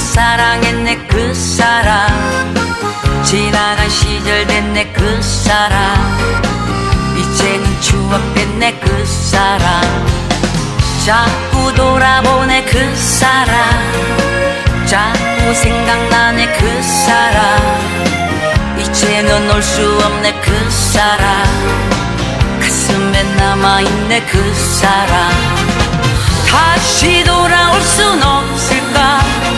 사랑했네 그 사람. 지나간 시절 됐네 그 사람. 이제는 추억 됐네 그 사람. 자꾸 돌아보네 그 사람. 자꾸 생각나네 그 사람. 이제는 올 수 없네 그 사람. 가슴에 남아있네 그 사람. 다시 돌아올 순 없을 까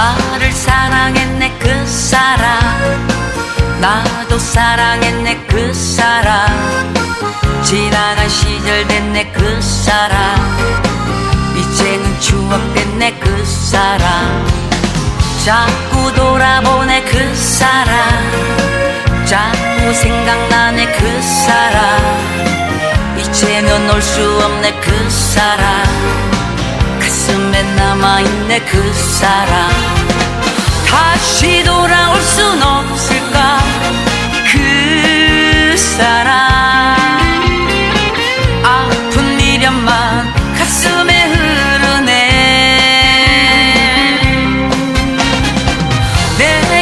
나를 사랑했네 그 사람. 나도 사랑했네 그 사람. 지나간 시절 됐네 그 사람. 이제는 추억 됐네 그 사람. 자꾸 돌아보네 그 사람. 자꾸 생각나네 그 사람. 이제는 올 수 없네 그 사람 가슴에 남아있네 그 사람 다시 돌아올 순 없을까? 그 사람 아픈 미련만 가슴에 흐르네. 내